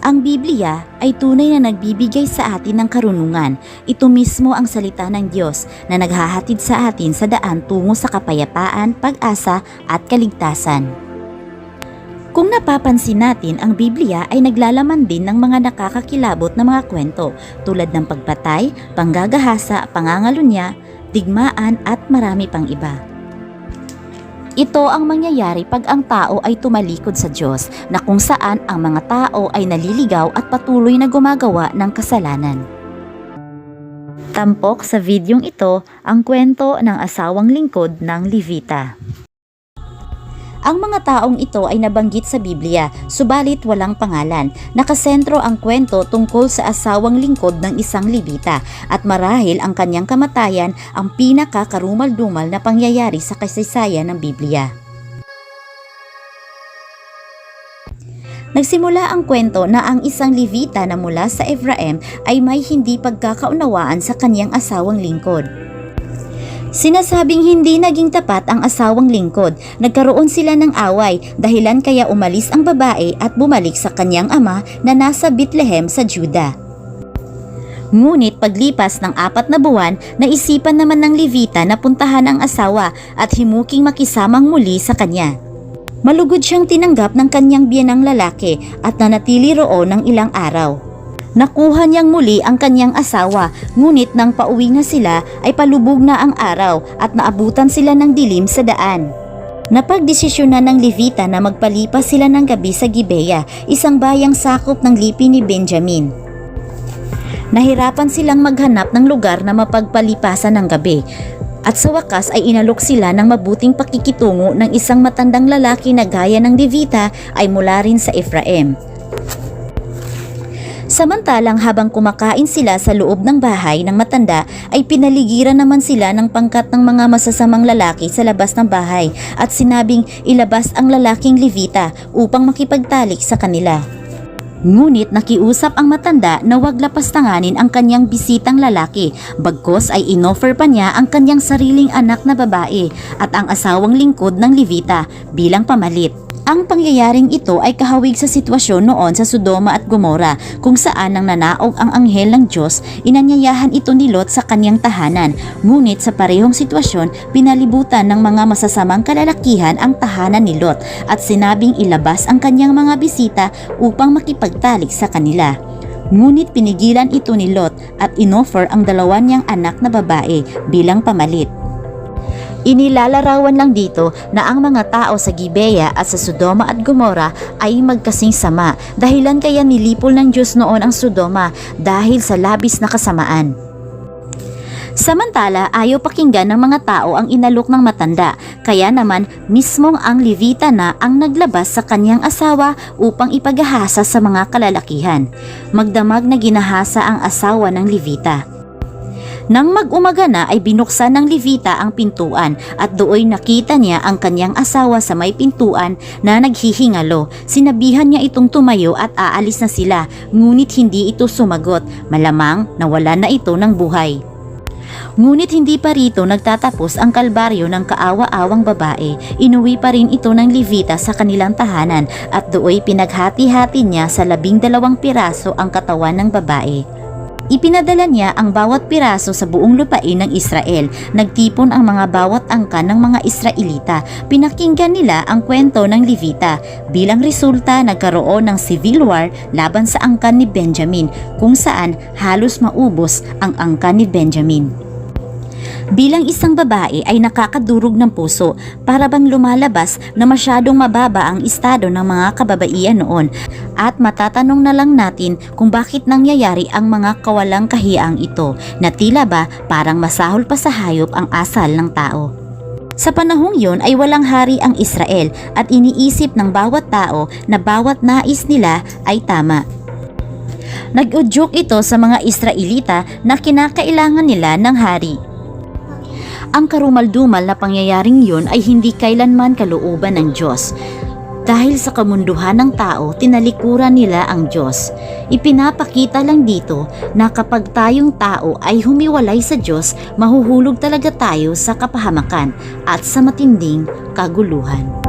Ang Biblia ay tunay na nagbibigay sa atin ng karunungan. Ito mismo ang salita ng Diyos na naghahatid sa atin sa daan tungo sa kapayapaan, pag-asa at kaligtasan. Kung napapansin natin, ang Biblia ay naglalaman din ng mga nakakakilabot na mga kwento tulad ng pagpatay, panggagahasa, pangangalunya, digmaan at marami pang iba. Ito ang mangyayari pag ang tao ay tumalikod sa Diyos na kung saan ang mga tao ay naliligaw at patuloy na gumagawa ng kasalanan. Tampok sa videong ito ang kwento ng asawang lingkod ng Levita. Ang mga taong ito ay nabanggit sa Biblia, subalit walang pangalan. Nakasentro ang kwento tungkol sa asawang lingkod ng isang Levita at marahil ang kanyang kamatayan ang pinakakarumal-dumal na pangyayari sa kasaysayan ng Biblia. Nagsimula ang kwento na ang isang Levita na mula sa Ephraim ay may hindi pagkakaunawaan sa kanyang asawang lingkod. Sinasabing hindi naging tapat ang asawang lingkod. Nagkaroon sila ng away dahilan kaya umalis ang babae at bumalik sa kanyang ama na nasa Bethlehem sa Juda. Ngunit paglipas ng apat na buwan, naisipan naman ng Levita na puntahan ang asawa at himuking makisamang muli sa kanya. Malugod siyang tinanggap ng kanyang biyanang lalaki at nanatili roon ng ilang araw. Nakuha niyang muli ang kanyang asawa, ngunit nang pauwi na sila ay palubog na ang araw at naabutan sila ng dilim sa daan. Napagdesisyonan ng Levita na magpalipas sila ng gabi sa Gibeya, isang bayang sakop ng lipi ni Benjamin. Nahirapan silang maghanap ng lugar na mapagpalipasan ng gabi. At sa wakas ay inalok sila ng mabuting pakikitungo ng isang matandang lalaki na gaya ng Levita ay mula rin sa Ephraim. Samantalang habang kumakain sila sa loob ng bahay ng matanda ay pinaligiran naman sila ng pangkat ng mga masasamang lalaki sa labas ng bahay at sinabing ilabas ang lalaking Levita upang makipagtalik sa kanila. Ngunit nakiusap ang matanda na wag lapastanganin ang kanyang bisitang lalaki, bagkos ay inoffer pa niya ang kanyang sariling anak na babae at ang asawang lingkod ng Levita bilang pamalit. Ang pangyayaring ito ay kahawig sa sitwasyon noon sa Sodoma at Gomora kung saan nang nanaog ang anghel ng Diyos, inanyayahan ito ni Lot sa kanyang tahanan. Ngunit sa parehong sitwasyon, pinalibutan ng mga masasamang kalalakihan ang tahanan ni Lot at sinabing ilabas ang kanyang mga bisita upang makipagtalik sa kanila. Ngunit pinigilan ito ni Lot at inoffer ang dalawa niyang anak na babae bilang pamalit. Inilalarawan lang dito na ang mga tao sa Gibeya at sa Sodoma at Gomora ay magkasing sama dahilan kaya nilipol ng Diyos noon ang Sodoma dahil sa labis na kasamaan. Samantala, ayaw pakinggan ng mga tao ang inalok ng matanda, kaya naman mismong ang Levita na ang naglabas sa kanyang asawa upang ipagahasa sa mga kalalakihan. Magdamag na ginahasa ang asawa ng Levita. Nang mag-umaga na ay binuksan ng Levita ang pintuan at dooy nakita niya ang kanyang asawa sa may pintuan na naghihingalo. Sinabihan niya itong tumayo at aalis na sila ngunit hindi ito sumagot. Malamang nawala na ito ng buhay. Ngunit hindi pa rito nagtatapos ang kalbaryo ng kaawa-awang babae. Inuwi pa rin ito ng Levita sa kanilang tahanan at dooy pinaghati-hati niya sa labing dalawang piraso ang katawan ng babae. Ipinadala niya ang bawat piraso sa buong lupain ng Israel. Nagtipon ang mga bawat angkan ng mga Israelita. Pinakinggan nila ang kwento ng Levita. Bilang resulta, nagkaroon ng civil war laban sa angkan ni Benjamin kung saan halos maubos ang angkan ni Benjamin. Bilang isang babae ay nakakadurog ng puso para bang lumalabas na masyadong mababa ang estado ng mga kababaihan noon at matatanong na lang natin kung bakit nangyayari ang mga kawalang kahiang ito na tila ba parang masahol pa sa hayop ang asal ng tao. Sa panahong yon ay walang hari ang Israel at iniisip ng bawat tao na bawat nais nila ay tama. Nag-udyok ito sa mga Israelita na kinakailangan nila ng hari. Ang karumaldumal na pangyayaring yun ay hindi kailanman kalooban ng Diyos. Dahil sa kamunduhan ng tao, tinalikuran nila ang Diyos. Ipinapakita lang dito na kapag tayong tao ay humiwalay sa Diyos, mahuhulog talaga tayo sa kapahamakan at sa matinding kaguluhan.